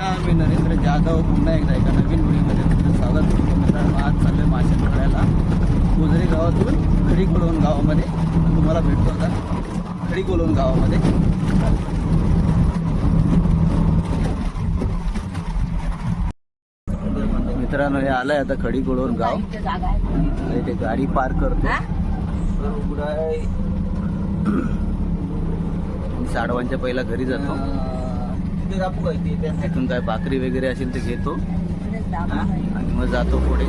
नमस्कार मी नरेंद्र जाधव पुन्हा एकदा एका नवीन व्हिडिओमध्ये तुमचं स्वागत करतो. मित्रांनो आज चाललोय मासे पकडायला गोजरी गावातून खडी कोलवण गावामध्ये. तुम्हाला भेटतो आता. खडी कोलवण गावामध्ये. मित्रांनो हे आलंय आता खडी कोलवण गाव. इथे गाडी पार्क करतो तर उघडं आहे. मी जातो तिथून काय भाकरी वगैरे असेल ते घेतो. आणि मग जातो पुढे.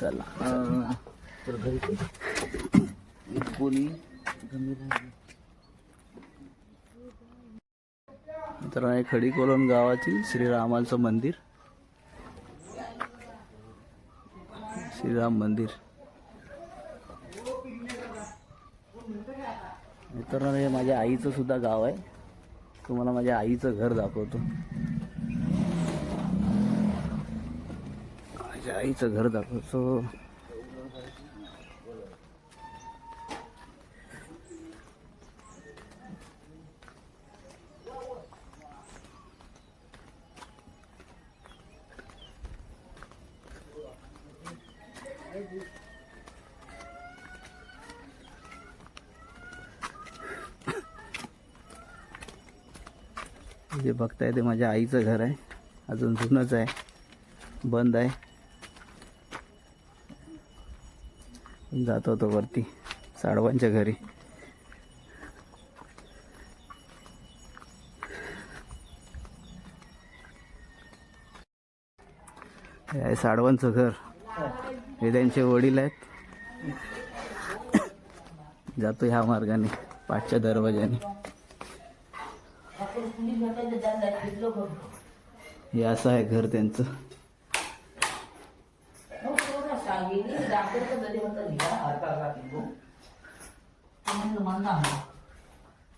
चला. कोणी? तर आहे खडी कोलम गावातील श्रीरामाचं मंदिर. श्रीराम मंदिर. मित्रांनो हे माझ्या आईचं सुद्धा गाव आहे. तुम्हाला माझ्या आईचं घर दाखवतो. माझ्या आईचं घर दाखवतो. बघताय ते माझ्या आईचं घर आहे. अजून जुनंच आहे. बंद आहे. जात होतो वरती साडवांच्या घरी. हे आहे साडवांचं घर. हे त्यांचे वडील आहेत. जातो ह्या मार्गाने पाचच्या दरवाजाने हे असं आहे घर त्यांचं.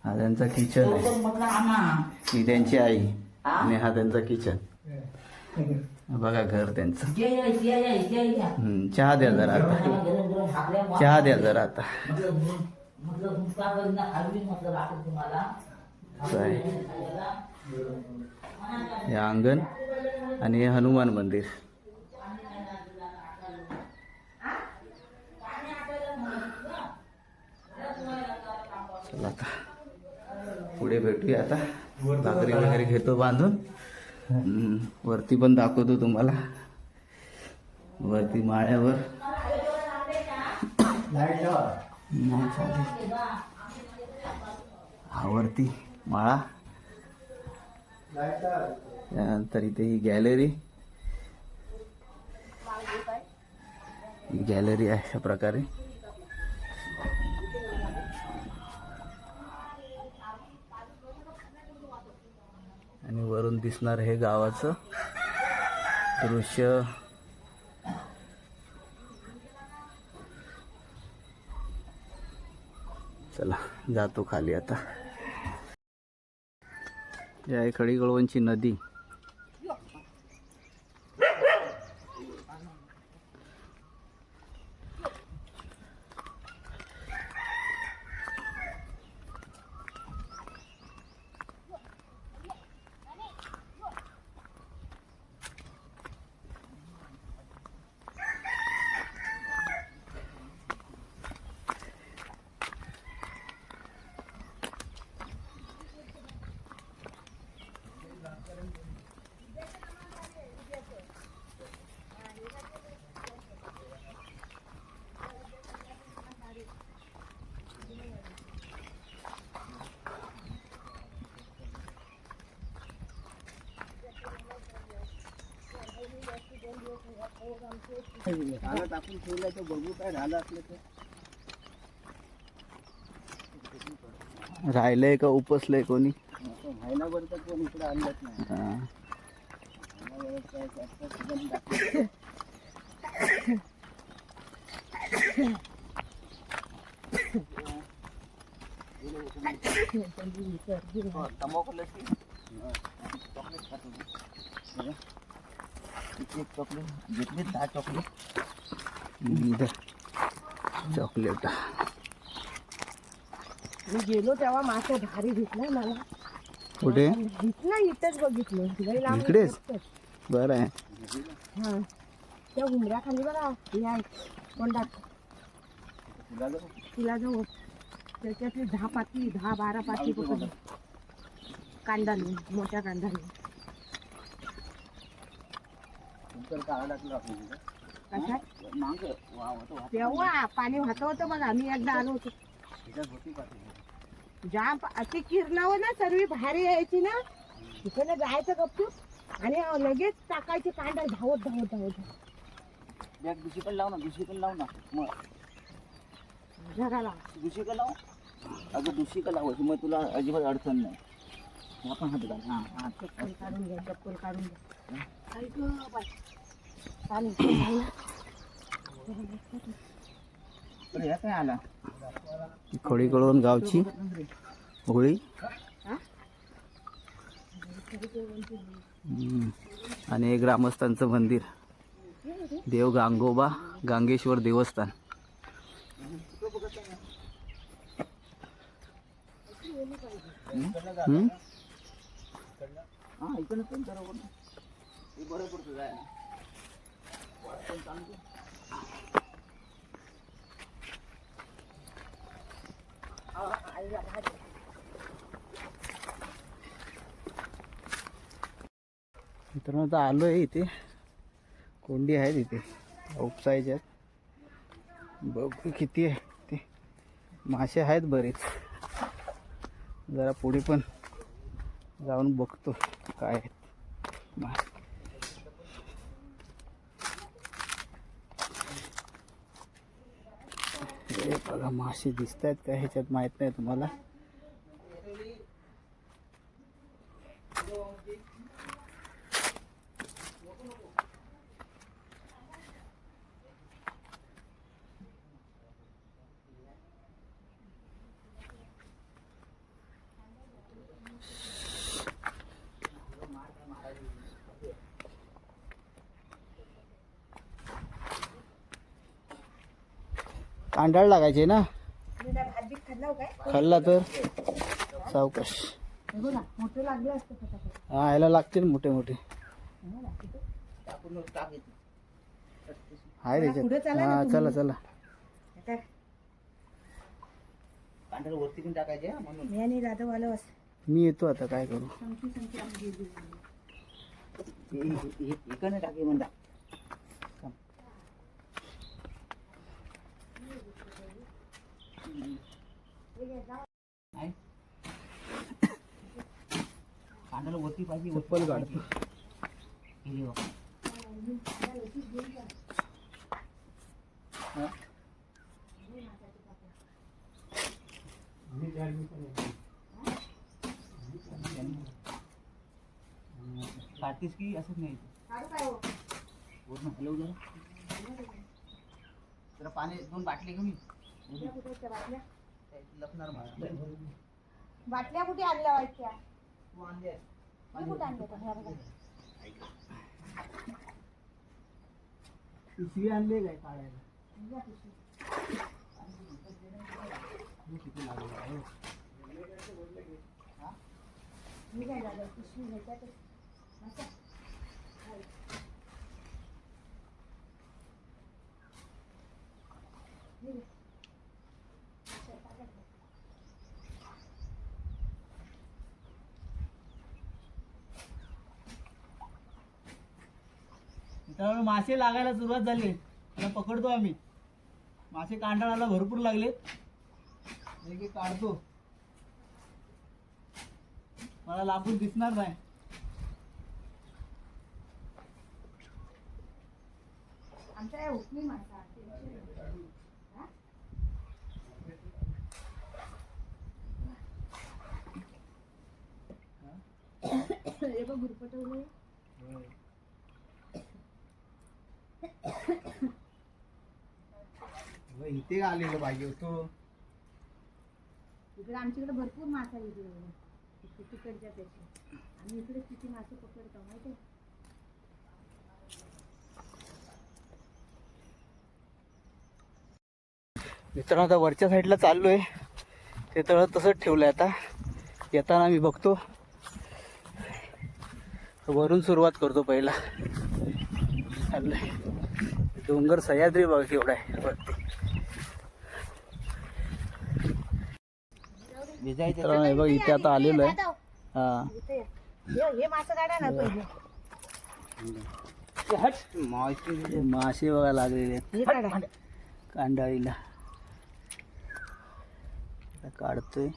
हा त्यांचा किचन आहे. ही त्यांची आई. आणि हा त्यांचा किचन. बघा घर त्यांचं. चहा द्या जरा आता. चहा द्या जरा आता. असं आहे हे अंगण आणि हे हनुमान मंदिर. चला आता पुढे भेटूया आता. भाकरी वगैरे घेतो बांधून. वरती पण दाखवतो तुम्हाला. वरती माळ्यावर. वरती. माळा. त्यानंतर इथे ही गॅलरी. ही गॅलरी आहे अशा प्रकारे. आणि वरून दिसणार हे गावाचं दृश्य. चला जातो खाली आता. ही आहे खडी गळवणची तर बघू काय झालं असलं तर राहिलंय का उपसलंय कोणी? महिनाभर तर कोण इकडे आणलंच नाही. एक चॉकलेट. घेतली दहा चॉकलेट. चॉकलेट. मी गेलो तेव्हा मासे भारी दिसला मला. कुठे? दिसला इथंच बघितलं. लई लांब इकडेच? बरं आहे. हा. त्या उमऱ्या खाली बघा आहे. कोंडात तिला जवळ त्याच्यातली दहा पाती दहा बारा पाती पकडली कांदाने मोठ्या कांदाने कशा तेव्हा पाणी वाहत होतं बघा मी एकदा आलो होतो. जाम पा- अशी किरणावर ना सर्व बाहेर यायची ना. तिकडे जायचं गपचूप. आणि लगेच टाकायची कांदा धावत धावत धावत बॅग दुसरी पण लाव ना दुसरी पण लाव ना. मग. जगाला. दुसरी का लाव? अगं दुसरी का लावायची मग तुला अजिबात अडचण नाही. आपण हात घाल हां हां चप्पल काढून घ्या चप्पल काढून घ्या ऐक गावची होळी. आणि ग्रामस्थांचं मंदिर. देव गांगोबा गांगेश्वर देवस्थान. हम्म? हां इकडनं पण बरोबर ना मित्रांनो आता आलो आहे इथे. कोंडी आहेत इथे. आहेत. बघू किती आहे ते. मासे आहेत बरेच. जरा पुढे पण जाऊन बघतो काय आहेत. मा- हे बघा मासे दिसत आहेत का ह्याच्यात माहीत नाही तुम्हाला? कांडाळ लागायचे ना? खाल्ला हो काय? खाल्ला तर? सावकाश. हे बघा मोठे लागले असते फटाफट हा याला लागतील मोठे मोठे. आहे त्याच्यात. हा. चला चला. मी येतो आता काय करू संगती संगती आम्ही गेलो. हे- हे- हे- इकडनं टाके म्हणता नाही. कांद्याला वरती पाहिजे वरती चप्पल काढ. पाहिजे. हे बघ. हा? काढतीस की असंच नाही काढू काय हो? वरून हलवू जरा जरा पाणी दोन बाटली घेऊन बाटल्या कुठे लपणार मला बाटल्या आणल्या तू आणले. मी कुठे आणल्या त्या? ह्या बघा. पिशवी आणले काय काढायला या पिशवी. मी काय झालं पिशवी ह्याच्यातच. बसा. निघ. मित्रांनो मासे लागायला सुरुवात झाली. त्याला पकडतो आम्ही. मासे कांडाळाला भरपूर लागले. एक एक काढतो. मला लाकूड दिसणार नाही. आमच्या माणसं हा? बघ. इथे आलेलं पाहिजे होतो. इकडे आमच्याकडे भरपूर मासा इकडे. तिकडच्या पेक्षा. आणि इकडे किती मासे पकडतो माहिती आहे? मित्रांनो आता वरच्या साईडला चाललोय. ते तळं तसंच ठेवलं आता. येताना मी बघतो. वरून सुरुवात करतो पहिला. चाललंय. डोंगर सह्याद्री बघ केवढा आहे वरती. बघ इथे आता आलेलो आहे. हा. हे हे मासं काढा ना पहिले मासे मासे बघा लागलेले आहेत. हे कांडाळीला. आता काढतोय.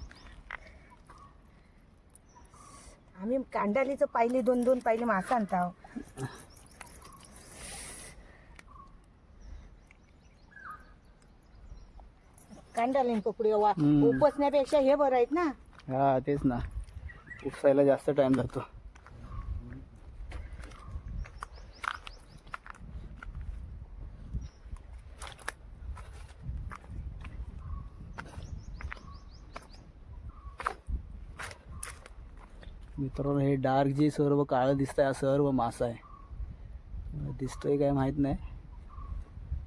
आम्ही कांडालीचं पाहिले दोन दोन पाहिले मासं आणता. कांडालीन पकडूया वा हम्म. उपसण्यापेक्षा हे बरं आहेत ना? हा तेच ना. उपसायला जास्त टाइम लागतो मित्रांनो हे डार्क जे सर्व काळं दिसतंय हा सर्व मासा आहे. दिसतोय काय माहीत नाही.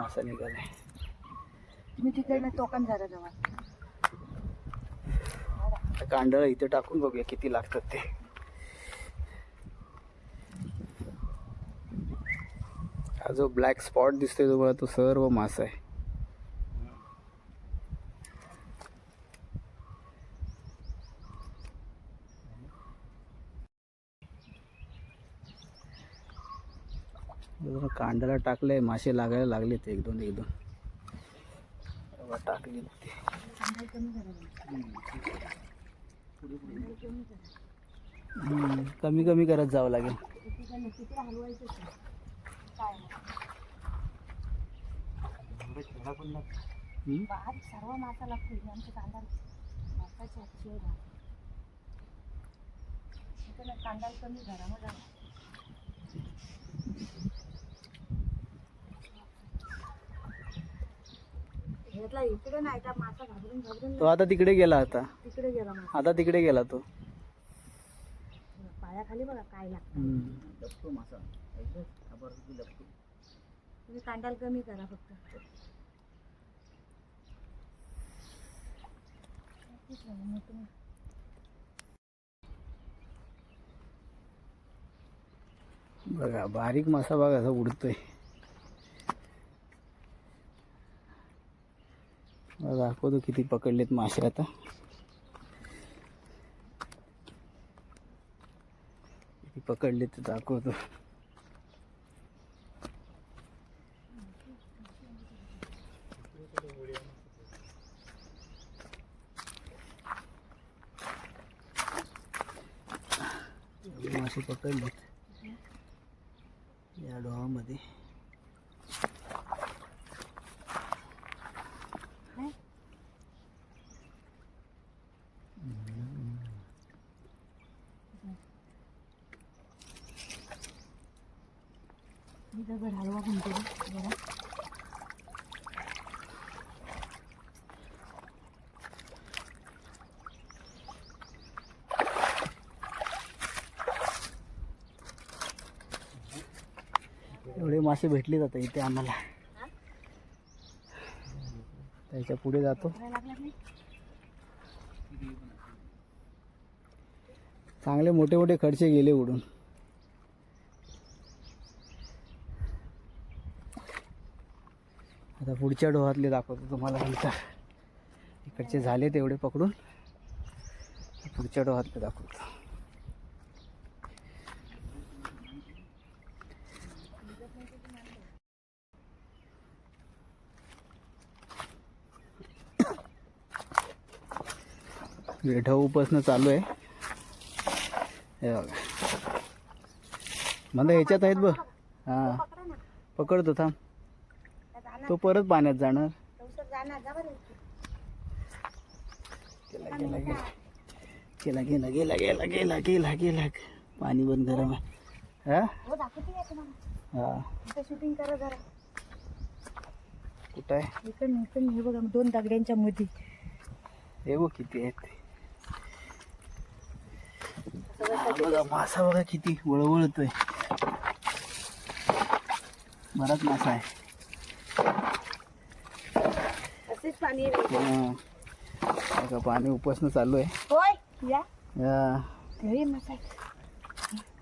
मासा निघालाय तुम्ही तिकडनं टोकन झालं जवळ. कांडळ इथे टाकून बघूया किती लागतात ते. हा जो ब्लॅक स्पॉट दिसतोय तो बघा तो सर्व मासा आहे. कांद्याला कांड्याला टाकलंय मासे लागायला लागलेत एक दोन एक दोन टाकली कमी कमी करत जावं लागेल. सर्व मासा कांदा कमी घरामध्ये घेतला इकडे नाही त्या मासा घाबरून घाबरून तो आता तिकडे गेला आता. तिकडे गेला मासा. आता तिकडे गेला तो. पायाखाली बघा काय लागतं. हम्म. तुम्ही कांडाल कमी करा फक्त. बघा बारीक मासा बघा असा उडतोय. दाखवतो किती पकडलेत मासे आता. किती पकडले दाखवतो एवढे मासे पकडलेत या डोहामध्ये मी दगड हलवा म्हणतो जरा. एवढे मासे भेटले जातात इथे आम्हाला. त्याच्या पुढे जातो. चांगले मोठे मोठे खडचे गेले उडून आता पुढच्या डोहातले दाखवतो तुम्हाला नंतर. इकडचे झाले तेवढे पकडून. पुढच्या डोहातले दाखवतो. वेढा उपसणं चालू आहे. हे बघा. मला ह्याच्यात आहेत बघ. हां. पकडतो थांब. तो परत पाण्यात जाणार. बरं गेला गेला गेला. गेला गेला गेला गेला गेला गेला पाणी पण गरम आहे हा? हो हा. शूटिंग करा जरा. कुठं आहे? हे बघा दोन दगड्यांच्या मध्ये हे बघ किती आहेत ते. हा बघा मासा बघा किती वळवळतोय. बराच मासा आहे. पाणी आहे. हा. बघा पाणी उपसणं चालू आहे. होय या. या. घरी मसा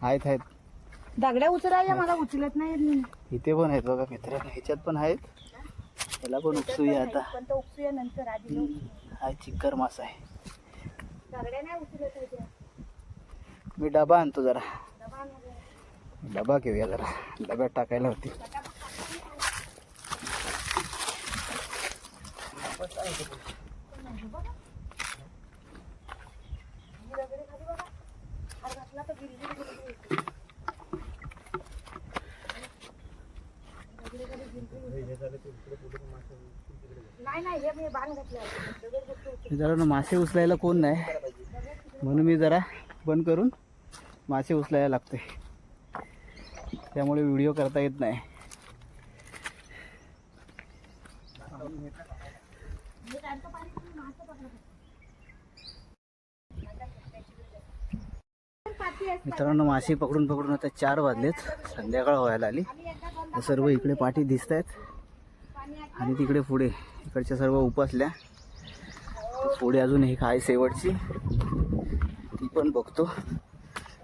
आहेत आहेत. दगड्या उचलायला मला उचलत नाही येत मी इथे पण आहेत बघा मित्रांनो ह्याच्यात पण आहेत. त्याला पण उपसूया आता. पण तो उपसूया नंतर आधी हम्म. हा चिक्कर मासा आहे. दगड्या नाही उचलत होत्या मी डबा आणतो जरा. डबा घेऊया जरा. डब्यात टाकायला होती हात घातला तर गिरगिर गिरगिर होते. नाही नाही हे मी बांध घातलं दगड घातलं. जरा मासे उचलायला कोण नाही. म्हणून मी जरा बंद करून मासे उचलायला लागते त्यामुळे व्हिडिओ करता येत नाही पाती आहे. मित्रांनो मासे पकडून पकडून आता चार वाजलेत. संध्याकाळ व्हायला आली. तर सर्व इकडे पाठी दिसत आहेत आणि तिकडे पुढे इकडच्या सर्व उपासल्या. पुढे अजून एक आहे शेवटची. ती पण बघतो.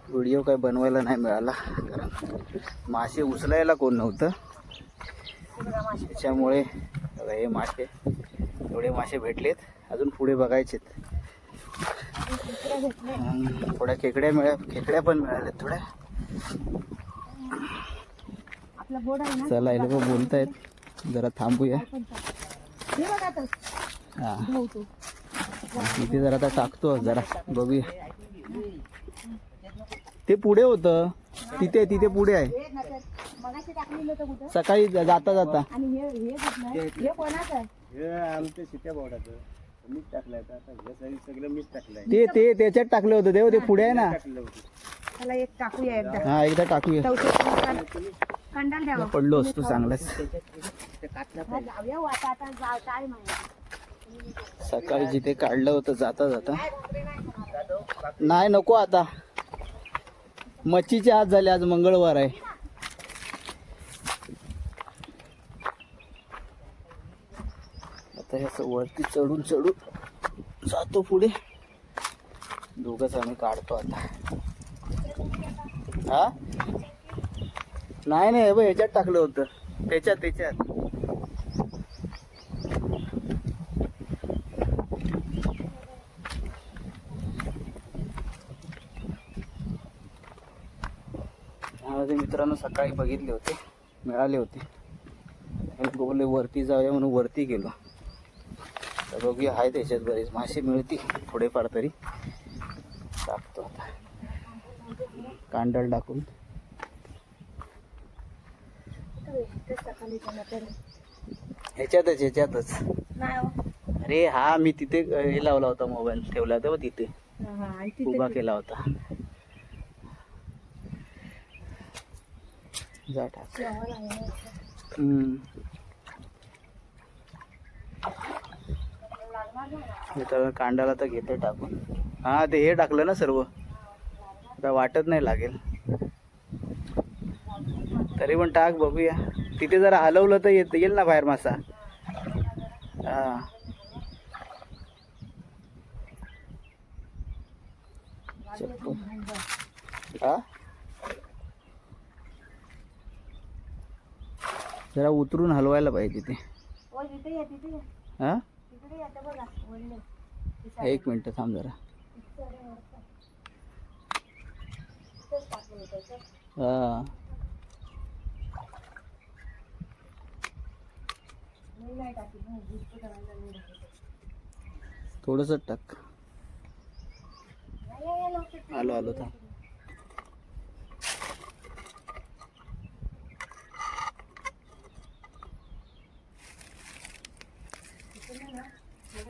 व्हिडिओ काय बनवायला नाही मिळाला. कारण मासे उचलायला कोण नव्हतं. त्याच्यामुळे हे मासे एवढे मासे भेटलेत. अजून पुढे बघायचेत. थोड्या खेकड्या मिळाल्या खेकड्या पण मिळाल्यात थोड्या. आपला बोर्ड आहे ना? चला हे लोक बोलतायत. जरा थांबूया. हे बघा तर हा. भाऊ तो. इथे जरा आता टाकतो जरा बघूया. ते पुढे होतं. तिथे तिथे पुढे आहे. सकाळी जाता जाता. मीच टाकलंय आता सगळं मीच टाकलंय. ते ते त्याच्यात टाकलं होतं देव ते पुढे आहे ना? टाकलं होतं. त्याला एक टाकूया एकदा. हा एकदा टाकूया. चौथी कंडाल द्यावा पडलो असतो चांगलाच. हा, जाऊया हो आता आता जा काय माहिती. सकाळी जिथे काढलं होतं जाता जाता. नाही नको आता. मच्छीचे आज झाले आज मंगळवार आहे. आता हे असं वरती चढून चढून जातो पुढे. दोघंच आम्ही काढतो आता. हा? नाही नाही बघ ह्याच्यात टाकलं होतं. त्याच्यात त्याच्यात. मित्रांनो सकाळी बघितले होते मिळाले होते. बोलले वरती जाऊया म्हणून वरती गेलो. तर बघूया आहे त्याच्यात बरेच मासे मिळतील थोडेफार तरी. टाकतो आता. कांडल टाकून. ह्याच्यातच ह्याच्यातच. हो. अरे हा मी तिथे हे लावला होता मोबाईल ठेवला होता तिथे. उभा केला होता. जा टाक जेवण आहे ना. हम्म. हे तर कांडाला तर घेते टाकून. हा ते हे टाकलं ना सर्व. आता वाटत नाही लागेल. तरी पण टाक बघूया. तिथे जरा हलवलं तर येत येईल ना बाहेर मासा. हा. हा? जरा उतरून हलवायला पाहिजे ते. हो, एक मिनटं थांब जरा. हां. थोडंसं टाक. आलो आलो थांब.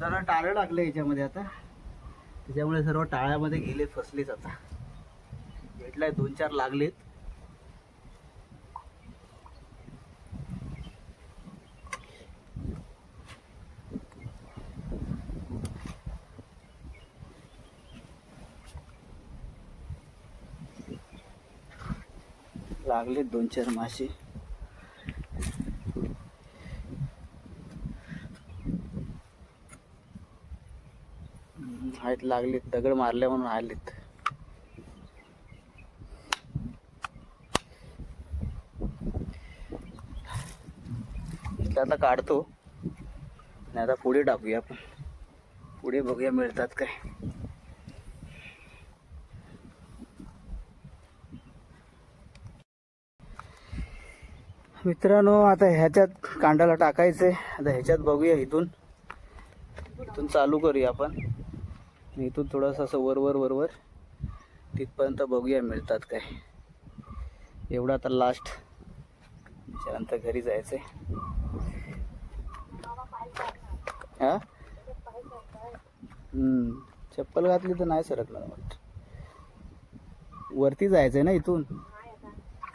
जरा टाळं लागलं याच्यामध्ये आता. त्याच्यामुळे सर्व टाळ्यामध्ये गेले फसलेच आता. भेटलाय दोन चार लागलेत. लागलेत दोन चार मासे हम्म, आहेत लागलेत दगड मारले म्हणून आलेत. आता काढतो. आणि आता पुढे टाकूया आपण. पुढे बघूया मिळतात काय. मित्रांनो आता ह्याच्यात कांडाला टाकायचंय. आता ह्याच्यात बघूया इथून. इथून चालू करूया आपण. आणि इथून थोडंसं असं वरवर वरवर तिथपर्यंत बघूया मिळतात काय. एवढं आता लास्ट त्याच्यानंतर घरी जायचंय. हा? हां चप्पल घातली तर नाही सरकणार वाटतं. वरती जायचंय ना इथून?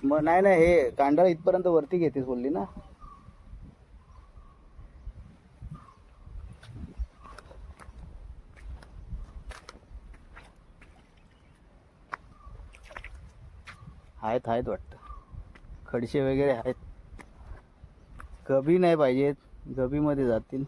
मग नाही नाही हे कांडाळा इथपर्यंत वरती घेतेस बोलली ना? आहेत आहेत वाटतं. खडशे वगैरे आहेत. गबी नाही पाहिजेत गबीमध्ये जातील.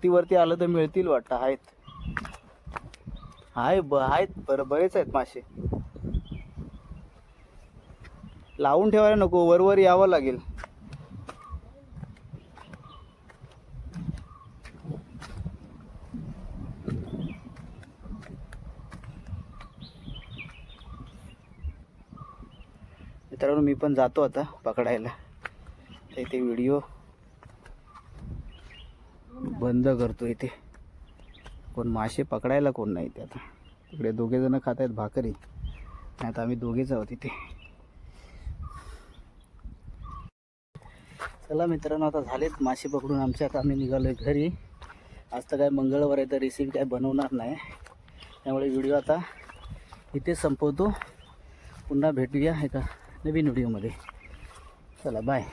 वरती वरती आलं तर मिळतील वाटतं आहेत. आहे ब आहेत बरं बरेच आहेत मासे. लावून ठेवायला नको वरवर यावं लागेल. मित्रांनो मी पण जातो आता पकडायला. इथे व्हिडिओ बंद करतो इथे. कोण मासे पकडायला कोण नाही ते आता. तिकडे दोघेजणं खात आहेत भाकरी. नाही आता आम्ही दोघेच आहोत इथे. चला मित्रांनो आता झालेत मासे पकडून आमच्या आता आम्ही निघालोय घरी. आज तर काय मंगळवार आहे तर रेसिपी काय बनवणार नाही. त्यामुळे व्हिडिओ आता इथेच संपवतो. पुन्हा भेटूया एका नवीन व्हिडिओमध्ये चला बाय